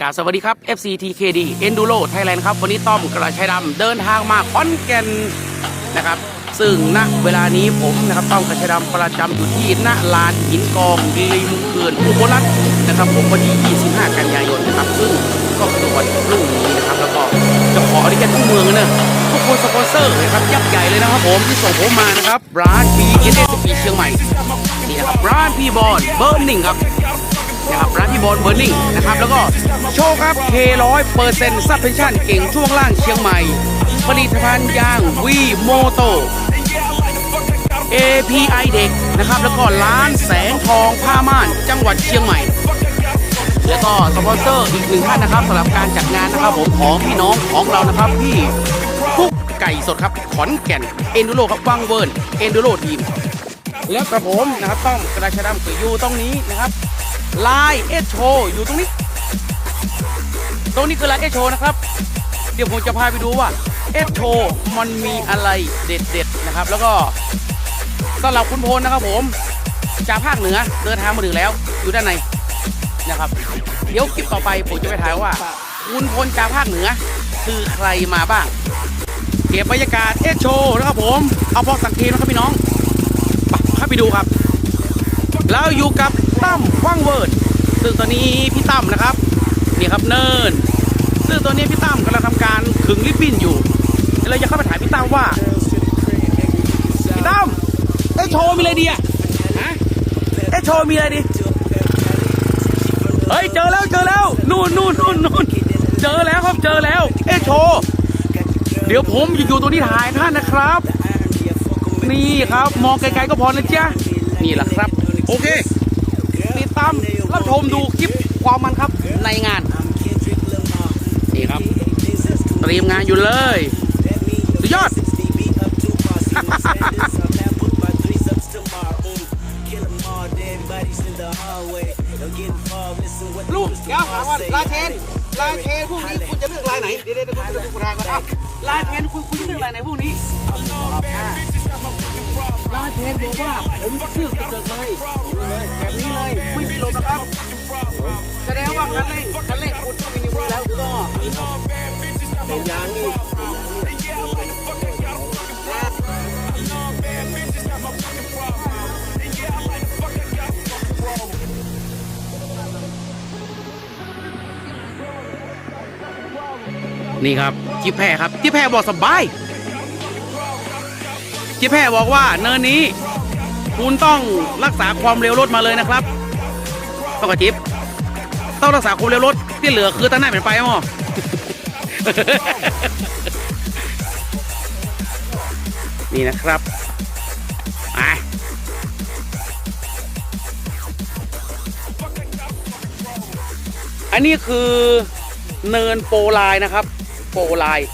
กาสวัสดีครับ FC TKD Enduro Thailand ครับ วันนี้ต้อมกระชัยดำเดินทางมาขอนแก่นนะครับ ซึ่งณเวลานี้ผมนะครับต้อมกระชัยดำประจำอยู่ที่ณลานหินกองริมเขื่อนอุบลรัตน์นะครับผมวันที่ 25 กันยายนนะครับ ซึ่งก็คือวันพรุ่งนี้นะครับ แล้วก็จะขออนุญาตทุกเมืองเนะทุกคนสปอนเซอร์นะครับยักษ์ใหญ่เลยนะครับผมที่ส่งผมมานะครับร้าน B S S ปีเชียงใหม่นี่นะครับร้านพีบอลเบอร์หนึ่งครับ นะครับร้านพี่บอลเบอร์ลิงนะครับแล้วก็โชว์ครับ K ร้อยเปอร์เซ็นต์ซับเพนชั่นเก่งช่วงล่างเชียงใหม่ ผลิตภัณฑ์ยางวีโมโต API เด็กนะครับแล้วก็ร้านแสงทองผ้าม่านจังหวัดเชียงใหม่ แล้วก็สปอนเซอร์อีกหนึ่งท่านนะครับสำหรับการจัดงานนะครับผมของพี่น้องของเรานะครับพี่คุกไก่สดครับขอนแก่นเอนดูโรครับวังเวิร์นเอนดูโรทีมแล้วกับผมนะครับต้องกระดาษชดำคืออยู่ตรงนี้นะครับ ลายเอชโชอยู่ตรงนี้ ตรงนี้คือลายเอชโชนะครับ เดี๋ยวผมจะพาไปดูว่าเอชโชมันมีอะไรเด็ดๆนะครับ แล้วก็สำหรับคุณพลนะครับผมจากภาคเหนือเดินทางมาถึงแล้วอยู่ด้านในนะครับ เดี๋ยวคลิปต่อไปผมจะไปถ่ายว่า คุณพลจากภาคเหนือ คือใครมาบ้างเก็บบรรยากาศเอชโชนะครับผม เอาพอสังเกตนะครับพี่น้องไปเข้าไปดูครับ เราอยู่กับตั้มว่างเวิร์ดซึ่งตอนนี้พี่ตั้มนะครับนี่ครับเนินซึ่งตอนนี้พี่ตั้มกำลังทำการขึงริบบิ้นอยู่เราจะเข้าไปถามพี่ตั้มว่าพี่ตั้มเอ้โชว์มีอะไรดีอะฮะเอ้โชว์มีอะไรดีเฮ้ยเจอแล้วเจอแล้วนู่นนู่นนู่นนู่นเจอแล้วครับเจอแล้วเอ้โชว์เดี๋ยวผมจะอยู่ตรงที่ถ่ายท่านนะครับ นี่ครับ มองไกลๆก็พอนะจ๊ะนี่แหละครับ โอเค ติดตามรับชมดูคลิปความมันครับในงานนี่ครับเตรียมงานอยู่เลยสุดยอด ลูกเดี๋ยวถามว่าลายเทนลายเทนพวกนี้คุณจะเลือกลายไหนเดี๋ยวเดี๋ยวเดี๋ยวคุณทางก่อนอะลายเทนคุณคุณจะเลือกลายไหนพวกนี้ลายเทนบอกว่าผมเลือกจะเกิดเลยแบบนี้เลยไม่มีลมนะครับแสดงว่าคันเร่งคันเร่งคุณต้องมีนิ้วแล้วก็เป็นยางนี่ นี่ครับจิแพรครับจิแพรบอกสบายจิแพรบอกว่าเนินนี้ คุณต้องรักษาความเร็วรถมาเลยนะครับต้องกระจิบต้องรักษาความเร็วรถที่เหลือคือตั้งหน้าเป็นไปมั้งนี่นะครับไปอันนี้คือเนินโปรไลน์นะครับ โปรไลน์